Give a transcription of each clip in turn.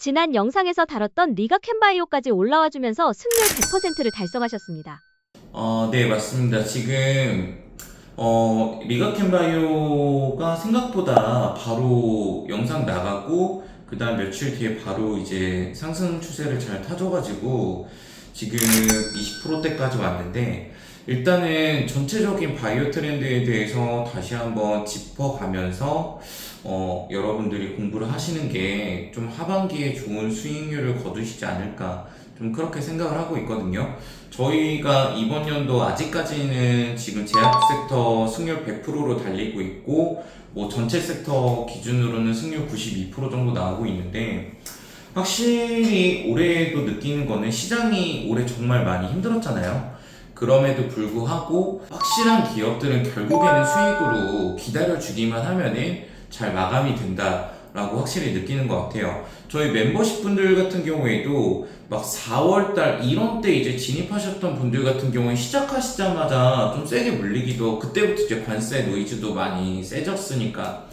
지난 영상에서 다뤘던 리가 캔바이오까지 올라와 주면서 승률 100%를 달성하셨습니다. 어, 네, 맞습니다. 지금, 어, 리가캔바이오가 생각보다 바로 영상 나가고, 그 다음 며칠 뒤에 바로 이제 상승 추세를 잘 타줘가지고, 지금 20%대까지 왔는데, 일단은 전체적인 바이오 트렌드에 대해서 다시 한번 짚어가면서, 어, 여러분들이 공부를 하시는 게 좀 하반기에 좋은 수익률을 거두시지 않을까, 좀 그렇게 생각을 하고 있거든요. 저희가 이번 연도 아직까지는 지금 제약 섹터 승률 100%로 달리고 있고, 뭐 전체 섹터 기준으로는 승률 92% 정도 나오고 있는데, 확실히 올해도 느끼는 거는 시장이 올해 정말 많이 힘들었잖아요. 그럼에도 불구하고 확실한 기업들은 결국에는 수익으로 기다려주기만 하면은 잘 마감이 된다라고 확실히 느끼는 것 같아요. 저희 멤버십 분들 같은 경우에도 막 4월달 이런 때 이제 진입하셨던 분들 같은 경우에 시작하시자마자 좀 세게 물리기도 그때부터 이제 관세 노이즈도 많이 세졌으니까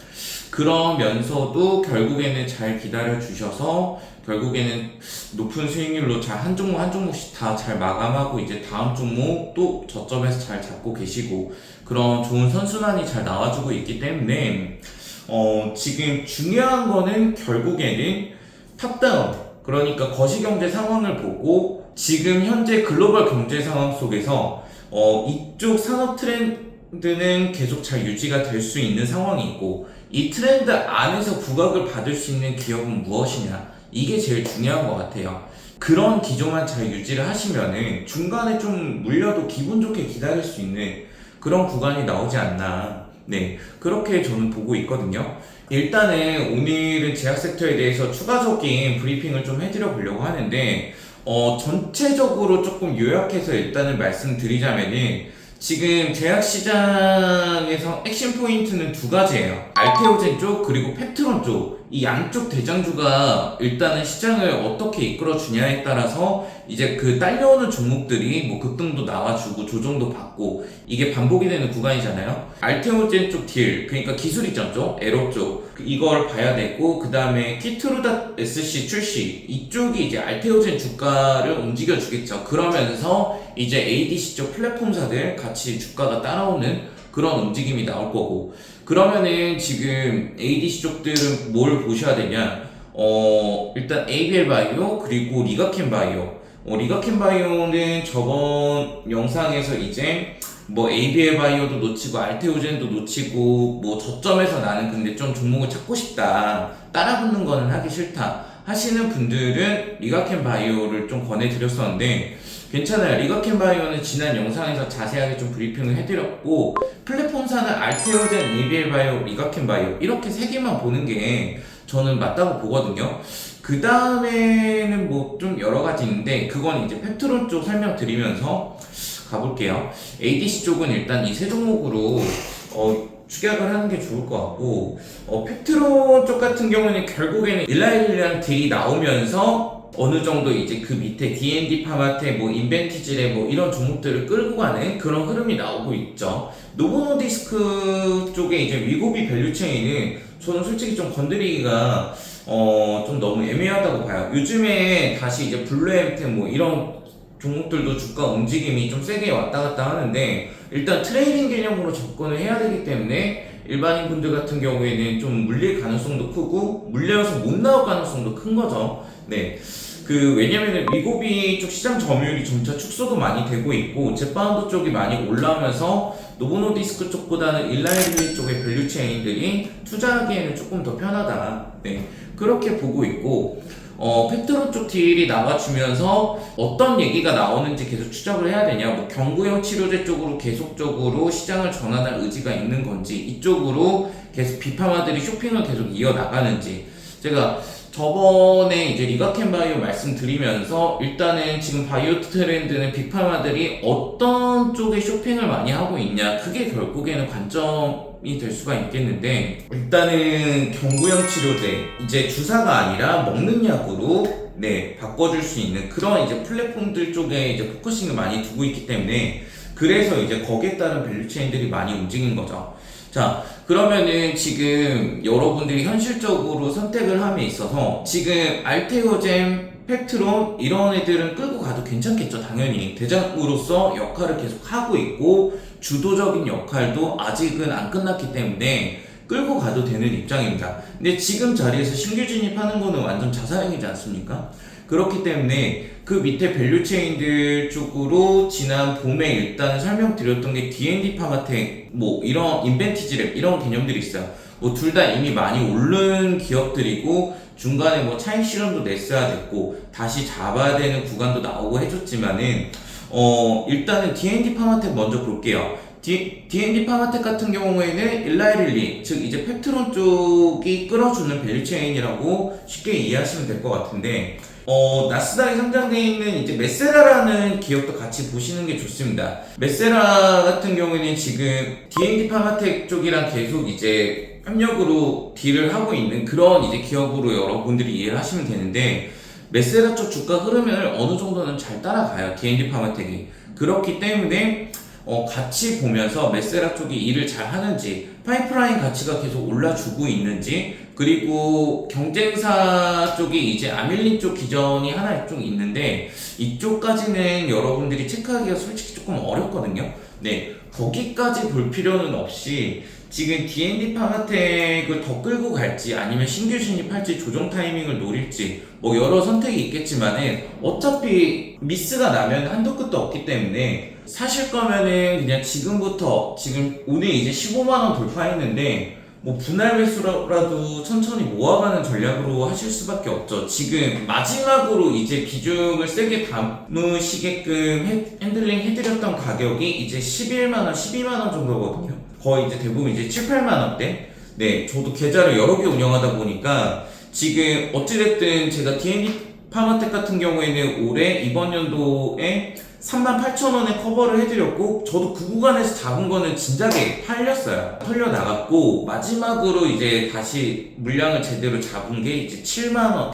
그러면서도 결국에는 잘 기다려 주셔서 결국에는 높은 수익률로 잘 한 종목 한 종목씩 다 잘 마감하고 이제 다음 종목 또 저점에서 잘 잡고 계시고 그런 좋은 선순환이 잘 나와주고 있기 때문에 어 지금 중요한 거는 결국에는 탑다운 그러니까 거시경제 상황을 보고 지금 현재 글로벌 경제 상황 속에서 어 이쪽 산업 트렌드는 계속 잘 유지가 될 수 있는 상황이 있고 이 트렌드 안에서 부각을 받을 수 있는 기업은 무엇이냐 이게 제일 중요한 것 같아요. 그런 기조만 잘 유지를 하시면은 중간에 좀 물려도 기분 좋게 기다릴 수 있는 그런 구간이 나오지 않나. 네. 그렇게 저는 보고 있거든요. 일단은 오늘은 제약 섹터에 대해서 추가적인 브리핑을 좀 해드려 보려고 하는데, 어, 전체적으로 조금 요약해서 일단은 말씀드리자면은, 지금 제약 시장에서 액션 포인트는 두 가지예요. 알테오젠 쪽 그리고 펩트론 쪽. 이 양쪽 대장주가 일단은 시장을 어떻게 이끌어 주냐에 따라서 이제 그 딸려오는 종목들이 뭐 급등도 나와주고 조정도 받고 이게 반복이 되는 구간이잖아요. 알테오젠 쪽 딜, 그러니까 기술 이전 쪽, 에로 쪽. 이걸 봐야 되고 그 다음에 키트루다 SC 출시. 이쪽이 이제 알테오젠 주가를 움직여 주겠죠. 그러면서 이제 ADC 쪽 플랫폼사들 같이 주가가 따라오는 그런 움직임이 나올 거고. 그러면은 지금 ADC 쪽들은 뭘 보셔야 되냐? 어 일단 ABL 바이오 그리고 리가켄 바이오 어, 리가켄 바이오는 저번 영상에서 이제 뭐 ABL 바이오도 놓치고 알테오젠도 놓치고 뭐 저점에서 나는 근데 좀 종목을 찾고 싶다 따라 붙는 거는 하기 싫다 하시는 분들은 리가켄 바이오를 좀 권해드렸었는데 괜찮아요. 리가켄 바이오는 지난 영상에서 자세하게 좀 브리핑을 해드렸고 플랫폼사는 알테오젠, ABL 바이오, 리가켄 바이오 이렇게 세 개만 보는 게 저는 맞다고 보거든요. 그 다음에는 뭐 좀 여러 가지 있는데 그건 이제 펩트론 쪽 설명드리면서 가볼게요. ADC 쪽은 일단 이 세 종목으로 어, 축약을 하는 게 좋을 것 같고 어, 펩트론 쪽 같은 경우는 결국에는 일라일리랑 딜이 나오면서 어느 정도 이제 그 밑에 D&D 파마테 뭐 인벤티지레 뭐 이런 종목들을 끌고 가는 그런 흐름이 나오고 있죠. 노보노디스크 쪽에 이제 위고비 밸류체인은 저는 솔직히 좀 건드리기가 어 좀 너무 애매하다고 봐요. 요즘에 다시 이제 블루엠템 뭐 이런 종목들도 주가 움직임이 좀 세게 왔다 갔다 하는데 일단 트레이딩 개념으로 접근을 해야 되기 때문에 일반인 분들 같은 경우에는 좀 물릴 가능성도 크고 물려서 못 나올 가능성도 큰 거죠. 네. 그 왜냐면은 미고비 쪽 시장 점유율이 점차 축소도 많이 되고 있고 제파운드 쪽이 많이 올라오면서 노보노디스크 쪽보다는 일라이브리 쪽의 밸류 체인들이 투자하기에는 조금 더 편하다. 네. 그렇게 보고 있고 어, 팩트론 쪽 딜이 나와주면서 어떤 얘기가 나오는지 계속 추적을 해야 되냐, 뭐 경구형 치료제 쪽으로 계속적으로 시장을 전환할 의지가 있는 건지, 이쪽으로 계속 비파마들이 쇼핑을 계속 이어나가는지, 제가 저번에 이제 리가켄 바이오 말씀드리면서 일단은 지금 바이오 트렌드는 빅파마들이 어떤 쪽에 쇼핑을 많이 하고 있냐, 그게 결국에는 관점 이 될 수가 있겠는데, 일단은 경구형 치료제, 이제 주사가 아니라 먹는 약으로 네, 바꿔줄 수 있는 그런 이제 플랫폼들 쪽에 이제 포커싱을 많이 두고 있기 때문에 그래서 이제 거기에 따른 밸류체인들이 많이 움직인 거죠. 자, 자, 그러면은 지금 여러분들이 현실적으로 선택을 함에 있어서 지금 알테오젠, 펙트론 이런 애들은 끌고 가도 괜찮겠죠, 당연히. 대장으로서 역할을 계속 하고 있고 주도적인 역할도 아직은 안 끝났기 때문에 끌고 가도 되는 입장입니다. 근데 지금 자리에서 신규 진입하는 거는 완전 자살행위지 않습니까? 그렇기 때문에 그 밑에 밸류체인들 쪽으로 지난 봄에 일단 설명드렸던 게 D&D 파마텍 뭐 이런 인벤티지랩 이런 개념들이 있어요. 뭐 둘 다 이미 많이 오른 기업들이고 중간에 뭐 차익 실험도 냈어야 됐고 다시 잡아야 되는 구간도 나오고 해줬지만은 어 일단은 D&D 파마텍 먼저 볼게요. D&D 파마텍 같은 경우에는 일라이릴리 즉 이제 팩트론 쪽이 끌어주는 밸류체인이라고 쉽게 이해하시면 될 것 같은데 어, 나스닥에 상장되어 있는 이제 메세라라는 기업도 같이 보시는 게 좋습니다. 메세라 같은 경우에는 지금 D&D 파마텍 쪽이랑 계속 이제 협력으로 딜을 하고 있는 그런 이제 기업으로 여러분들이 이해를 하시면 되는데 메세라 쪽 주가 흐름을 어느 정도는 잘 따라가요. D&D 파마텍이. 그렇기 때문에 어, 같이 보면서 메세라 쪽이 일을 잘 하는지, 파이프라인 가치가 계속 올라주고 있는지, 그리고 경쟁사 쪽이 이제 아밀린 쪽 기전이 하나 좀 있는데, 이쪽까지는 여러분들이 체크하기가 솔직히 조금 어렵거든요. 네, 거기까지 볼 필요는 없이, 지금 D&D 파마텍을 더 끌고 갈지 아니면 신규 진입할지 조정 타이밍을 노릴지 뭐 여러 선택이 있겠지만은 어차피 미스가 나면 한도 끝도 없기 때문에 사실 거면은 그냥 지금부터 지금 오늘 이제 15만 원 돌파했는데 뭐 분할 매수라도 천천히 모아가는 전략으로 하실 수밖에 없죠. 지금 마지막으로 이제 비중을 세게 담으시게끔 해- 핸들링 해드렸던 가격이 이제 11만 원, 12만 원 정도거든요. 거의 이제 대부분 이제 7, 8만 원대. 네, 저도 계좌를 여러 개 운영하다 보니까 지금 어찌됐든 제가 D&D 파마텍 같은 경우에는 올해 이번 연도에 38,000원에 커버를 해드렸고 저도 그 구간에서 잡은 거는 진작에 팔렸어요. 털려 나갔고 마지막으로 이제 다시 물량을 제대로 잡은 게 이제 7만원,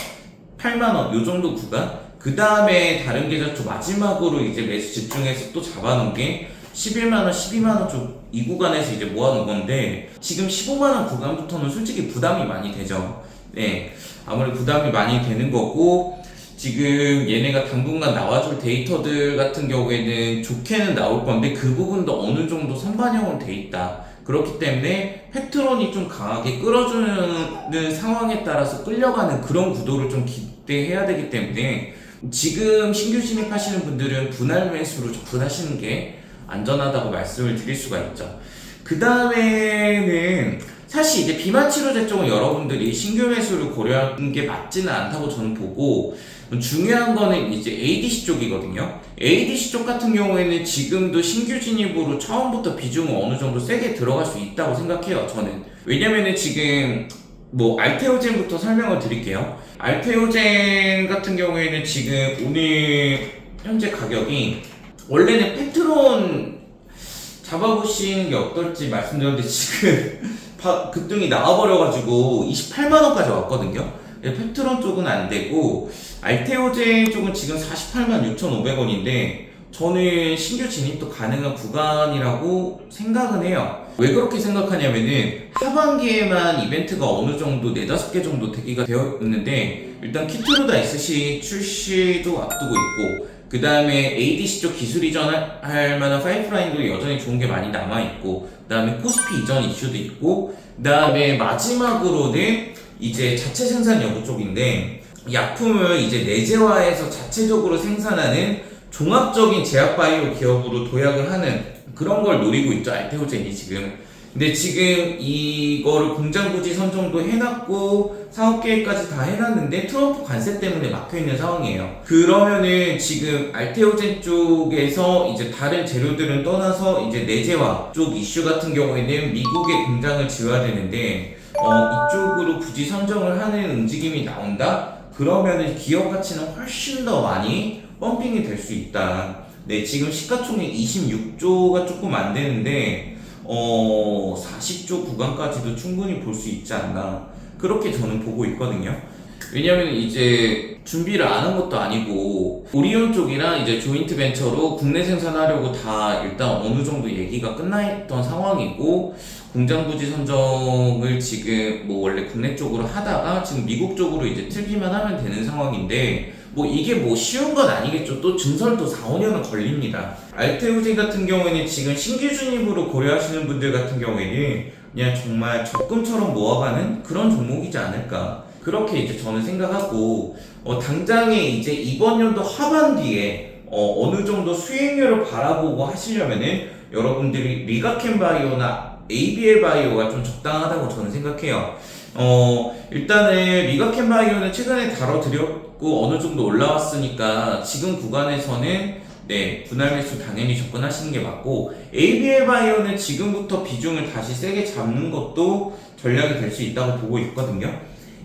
8만원 요 정도 구간 그 다음에 다른 계좌 쪽 마지막으로 이제 매수 집중해서 또 잡아놓은 게 11만원, 12만원 쪽 이 구간에서 이제 모아놓은 건데 지금 15만원 구간부터는 솔직히 부담이 많이 되죠. 네. 아무래도 부담이 많이 되는 거고 지금 얘네가 당분간 나와줄 데이터들 같은 경우에는 좋게는 나올 건데 그 부분도 어느 정도 선반영은 돼 있다. 그렇기 때문에 팩트론이 좀 강하게 끌어주는 상황에 따라서 끌려가는 그런 구도를 좀 기대해야 되기 때문에 지금 신규 진입하시는 분들은 분할 매수로 접근하시는 게 안전하다고 말씀을 드릴 수가 있죠. 그 다음에는 사실 이제 비만 치료제 쪽은 여러분들이 신규 매수를 고려하는 게 맞지는 않다고 저는 보고 중요한 거는 이제 ADC 쪽이거든요. ADC 쪽 같은 경우에는 지금도 신규 진입으로 처음부터 비중을 어느 정도 세게 들어갈 수 있다고 생각해요. 저는 왜냐면은 지금 뭐 알테오젠부터 설명을 드릴게요. 알테오젠 같은 경우에는 지금 오늘 현재 가격이 원래는 페트론 잡아보시는 게 어떨지 말씀드렸는데 지금 바- 급등이 나와버려가지고 28만원까지 왔거든요. 예, 팩트론 쪽은 안 되고 알테오제 쪽은 지금 48만 6,500원인데 저는 신규 진입도 가능한 구간이라고 생각은 해요. 왜 그렇게 생각하냐면은 하반기에만 이벤트가 어느 정도 4, 5개 정도 대기가 되어 있는데 일단 키트루다 SC 출시도 앞두고 있고 그 다음에 ADC 쪽 기술 이전할 할 만한 파이프라인도 여전히 좋은 게 많이 남아있고 그 다음에 코스피 이전 이슈도 있고 그 다음에 마지막으로는 이제 자체 생산 여부 쪽인데 약품을 이제 내재화해서 자체적으로 생산하는 종합적인 제약바이오 기업으로 도약을 하는 그런 걸 노리고 있죠 알테오젠이 지금 근데 지금 이거를 공장 부지 선정도 해놨고 사업 계획까지 다 해놨는데 트럼프 관세 때문에 막혀 있는 상황이에요. 그러면은 지금 알테오젠 쪽에서 이제 다른 재료들은 떠나서 이제 내재화 쪽 이슈 같은 경우에는 미국에 공장을 지어야 되는데 어, 이쪽으로 부지 선정을 하는 움직임이 나온다? 그러면은 기업 가치는 훨씬 더 많이 펌핑이 될 수 있다. 네, 지금 시가총액 26조가 조금 안 되는데 어, 40조 구간까지도 충분히 볼 수 있지 않나. 그렇게 저는 보고 있거든요. 왜냐면 이제 준비를 안 한 것도 아니고 오리온 쪽이랑 이제 조인트 벤처로 국내 생산하려고 다 일단 어느 정도 얘기가 끝나 있던 상황이고 공장 부지 선정을 지금 뭐 원래 국내 쪽으로 하다가 지금 미국 쪽으로 이제 틀기만 하면 되는 상황인데 뭐 이게 뭐 쉬운 건 아니겠죠. 또 증설도 4, 5년은 걸립니다. 알테우제 같은 경우에는 지금 신규 진입으로 고려하시는 분들 같은 경우에는 그냥 정말 적금처럼 모아가는 그런 종목이지 않을까. 그렇게 이제 저는 생각하고 어, 당장에 이제 이번 연도 하반기에 어, 어느 정도 수익률을 바라보고 하시려면은 여러분들이 리가켄 바이오나 ABL 바이오가 좀 적당하다고 저는 생각해요. 어, 일단은 리가켄 바이오는 최근에 다뤄드렸고 어느 정도 올라왔으니까 지금 구간에서는 네, 분할 매수 당연히 접근하시는 게 맞고 ABL 바이오는 지금부터 비중을 다시 세게 잡는 것도 전략이 될 수 있다고 보고 있거든요.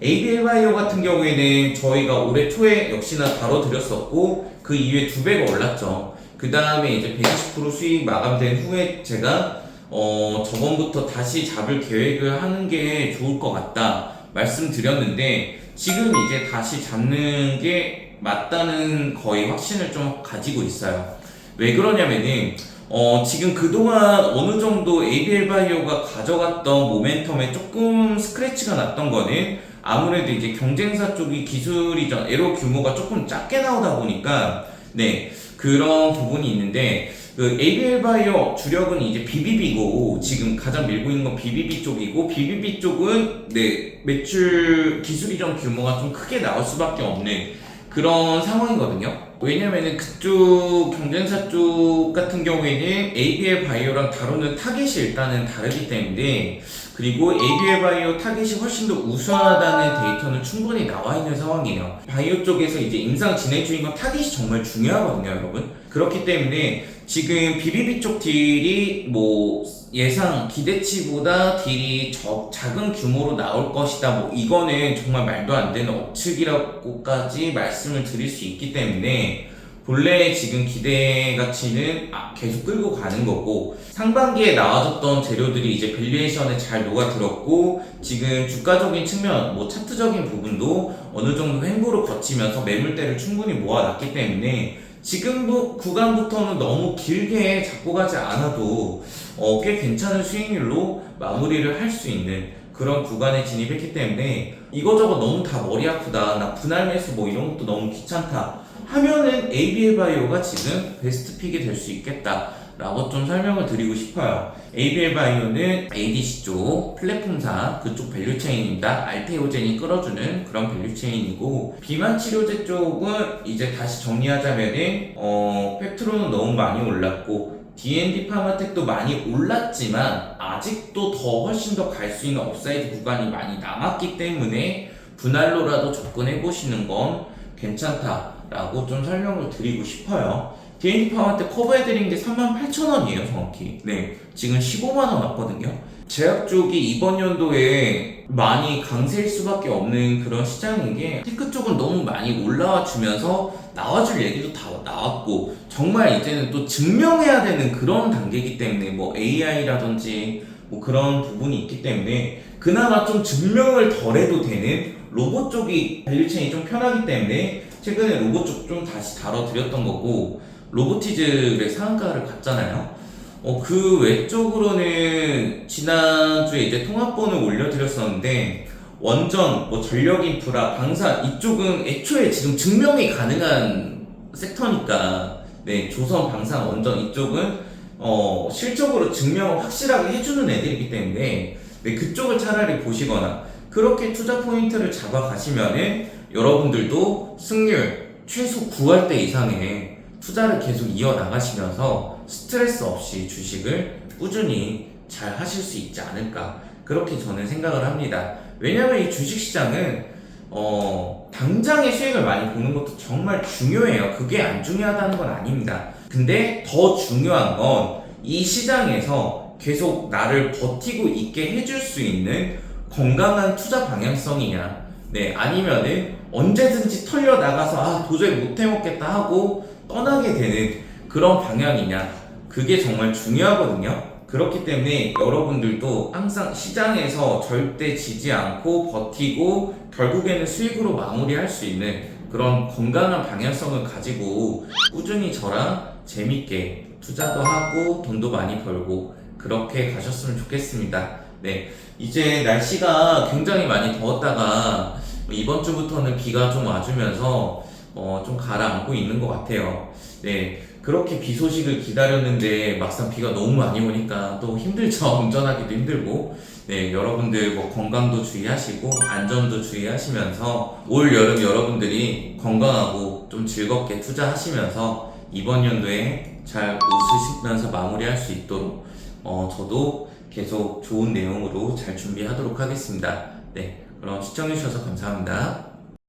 ABL 바이오 같은 경우에는 저희가 올해 초에 역시나 다뤄드렸었고 그 이후에 두 배가 올랐죠. 그 다음에 이제 120% 수익 마감된 후에 제가 어, 저번부터 다시 잡을 계획을 하는 게 좋을 것 같다 말씀드렸는데 지금 이제 다시 잡는 게 맞다는 거의 확신을 좀 가지고 있어요. 왜 그러냐면은 어, 지금 그동안 어느 정도 ABL 바이오가 가져갔던 모멘텀에 조금 스크래치가 났던 거는 아무래도 이제 경쟁사 쪽이 기술이 좀 에러 규모가 조금 작게 나오다 보니까 네 그런 부분이 있는데 그 ABL 바이오 주력은 이제 BBB고 지금 가장 밀고 있는 건 BBB 쪽이고 BBB 쪽은 네 매출 기술이 좀 규모가 좀 크게 나올 수밖에 없는 그런 상황이거든요. 왜냐면은 그쪽 경쟁사 쪽 같은 경우에는 ABL 바이오랑 다루는 타겟이 일단은 다르기 때문에 그리고 ABL 바이오 타겟이 훨씬 더 우수하다는 데이터는 충분히 나와 있는 상황이에요. 바이오 쪽에서 이제 임상 진행 중인 건 타겟이 정말 중요하거든요, 여러분. 그렇기 때문에 지금 BBB 쪽 딜이 뭐 예상 기대치보다 딜이 적, 작은 규모로 나올 것이다. 뭐 이거는 정말 말도 안 되는 억측이라고까지 말씀을 드릴 수 있기 때문에 본래 지금 기대 가치는 아, 계속 끌고 가는 거고 상반기에 나와줬던 재료들이 이제 밸류에이션에 잘 녹아들었고 지금 주가적인 측면 뭐 차트적인 부분도 어느 정도 횡보를 거치면서 매물대를 충분히 모아놨기 때문에 지금 부- 구간부터는 너무 길게 잡고 가지 않아도 어, 꽤 괜찮은 수익률로 마무리를 할 수 있는 그런 구간에 진입했기 때문에 이거저거 너무 다 머리 아프다 나 분할 매수 뭐 이런 것도 너무 귀찮다 하면은 ABL 바이오가 지금 베스트 픽이 될 수 있겠다 라고 좀 설명을 드리고 싶어요 ABL 바이오는 ADC 쪽 플랫폼사 그쪽 밸류체인입니다 알테오젠이 끌어주는 그런 밸류체인이고 비만 치료제 쪽은 이제 다시 정리하자면은 어 팩트로는 너무 많이 올랐고 D&D 파마텍도 많이 올랐지만 아직도 더 훨씬 더 갈 수 있는 업사이드 구간이 많이 남았기 때문에 분할로라도 접근해 보시는 건 괜찮다라고 좀 설명을 드리고 싶어요. D&D 파마텍 커버해드린 게 38,000원이에요, 정확히. 네, 지금 15만원 왔거든요. 제약 쪽이 이번 연도에 많이 강세일 수밖에 없는 그런 시장인 게 테크 쪽은 너무 많이 올라와 주면서 나와줄 얘기도 다 나왔고 정말 이제는 또 증명해야 되는 그런 단계이기 때문에 뭐 AI라든지 뭐 그런 부분이 있기 때문에 그나마 좀 증명을 덜 해도 되는 로봇 쪽이 밸류체인이 좀 편하기 때문에 최근에 로봇 쪽 좀 다시 다뤄드렸던 거고 로보티즈의 상한가를 갔잖아요. 어, 그 외쪽으로는 지난주에 이제 통합본을 올려드렸었는데 원전, 뭐 전력 인프라, 방산 이쪽은 애초에 지금 증명이 가능한 섹터니까 네, 조선, 방산, 원전 이쪽은 어, 실적으로 증명을 확실하게 해주는 애들이기 때문에 네, 그쪽을 차라리 보시거나 그렇게 투자 포인트를 잡아 가시면은 여러분들도 승률 최소 9할 때 이상의 투자를 계속 이어나가시면서 스트레스 없이 주식을 꾸준히 잘 하실 수 있지 않을까 그렇게 저는 생각을 합니다. 왜냐하면 이 주식시장은 어, 당장의 수익을 많이 보는 것도 정말 중요해요. 그게 안 중요하다는 건 아닙니다. 근데 더 중요한 건 이 시장에서 계속 나를 버티고 있게 해줄 수 있는 건강한 투자 방향성이냐, 네, 아니면은 언제든지 털려 나가서 아, 도저히 못 해먹겠다 하고 떠나게 되는 그런 방향이냐, 그게 정말 중요하거든요. 그렇기 때문에 여러분들도 항상 시장에서 절대 지지 않고 버티고 결국에는 수익으로 마무리할 수 있는 그런 건강한 방향성을 가지고 꾸준히 저랑 재밌게 투자도 하고 돈도 많이 벌고 그렇게 가셨으면 좋겠습니다. 네. 이제 날씨가 굉장히 많이 더웠다가 이번 주부터는 비가 좀 와주면서 어, 좀 가라앉고 있는 것 같아요. 네. 그렇게 비 소식을 기다렸는데 막상 비가 너무 많이 오니까 또 힘들죠. 운전하기도 힘들고. 네, 여러분들 뭐 건강도 주의하시고 안전도 주의하시면서 올 여름 여러분들이 건강하고 좀 즐겁게 투자하시면서 이번 연도에 잘 웃으시면서 마무리할 수 있도록 어, 저도 계속 좋은 내용으로 잘 준비하도록 하겠습니다. 네, 그럼 시청해주셔서 감사합니다.